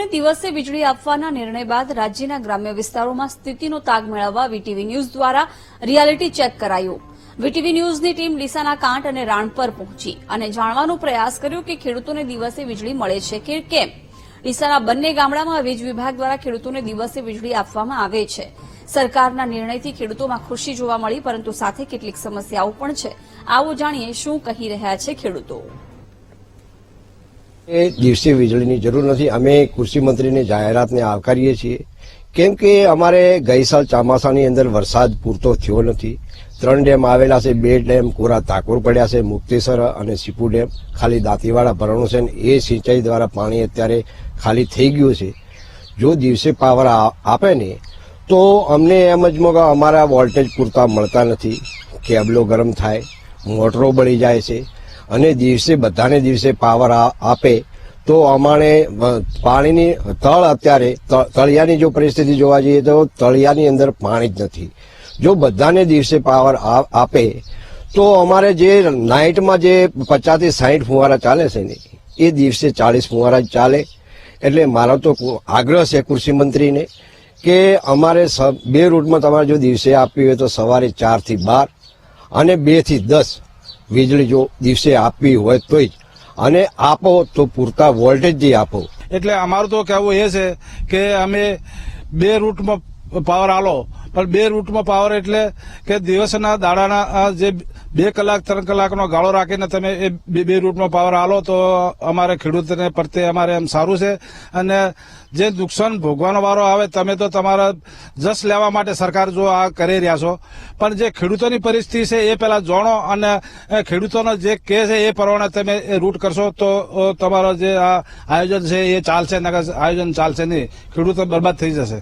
ખેડૂતોને દિવસે વીજળી આપવાના નિર્ણય બાદ રાજ્યના ગ્રામ્ય વિસ્તારોમાં સ્થિતિનો તાગ મેળવવા વીટીવી ન્યૂઝ દ્વારા રિયાલિટી ચેક કરાયું. વીટીવી ન્યૂઝની ટીમ ડીસાના કાંટ અને રાણપર પહોંચી અને જાણવાનો પ્રયાસ કર્યો કે ખેડૂતોને દિવસે વીજળી મળે છે કે કેમ. ડીસાના બંને ગામડામાં વીજ વિભાગ દ્વારા ખેડૂતોને દિવસે વીજળી આપવામાં આવે છે. સરકારના નિર્ણયથી ખેડૂતોમાં ખુશી જોવા મળી, પરંતુ સાથે કેટલીક સમસ્યાઓ પણ છે. આવો જાણીએ શું કહી રહ્યા છે ખેડૂતો. એ દિવસે વીજળીની જરૂર નથી. અમે કૃષિ મંત્રીની જાહેરાતને આવકારીએ છીએ. કેમ કે અમારે ગઈ સાલ ચોમાસાની અંદર વરસાદ પૂરતો થયો નથી. ત્રણ ડેમ આવેલા છે, બે ડેમ, કોરા ધાકોર પડ્યા છે મુક્તેશ્વર અને સીપુ ડેમ. ખાલી દાંતીવાડા ભરણું છે ને એ સિંચાઈ દ્વારા પાણી અત્યારે ખાલી થઈ ગયું છે. જો દિવસે પાવર આપે ને, તો અમને એમ જ કે અમારા વોલ્ટેજ પૂરતા મળતા નથી. કેબલો ગરમ થાય, મોટરો બળી જાય છે. અને દિવસે બધાને દિવસે પાવર આપે, તો અમારે પાણીની તળ અત્યારે તળિયાની જો પરિસ્થિતિ જોવા જઈએ તો તળિયાની અંદર પાણી જ નથી. જો બધાને દિવસે પાવર આપે, તો અમારે જે નાઇટમાં જે પચાસથી સાહીઠ ફુવારા ચાલે છે ને, એ દિવસે ચાલીસ ફુવારા ચાલે. એટલે મારો તો આગ્રહ છે કૃષિ મંત્રીને કે અમારે બે રૂટમાં તમારે જો દિવસે આપવી હોય તો સવારે ચારથી બાર અને બેથી દસ વીજળી જો દિવસે આપવી હોય તો જ. અને આપો તો પૂરતા વોલ્ટેજથી આપો. એટલે અમારું તો કહેવું એ છે કે અમે બે રૂટમાં પાવર આલો. પણ બે રૂટમાં પાવર એટલે કે દિવસના દાડાના જે બે કલાક, ત્રણ કલાકનો ગાળો રાખીને તમે એ બે બે રૂટમાં પાવર આલો તો અમારે ખેડૂતને પ્રત્યે અમારે એમ સારું છે. અને જે નુકસાન ભોગવાનો વારો આવે, તમે તો તમારા જસ લેવા માટે સરકાર જો આ કરી રહ્યા છો. પણ જે ખેડૂતોની પરિસ્થિતિ છે, એ પહેલાં જાણો અને ખેડૂતોનો જે કે છે, એ પ્રમાણે તમે રૂટ કરશો તો તમારો જે આ આયોજન છે, એ ચાલશે નગર આયોજન ચાલશે નહીં. ખેડૂતો બરબાદ થઈ જશે.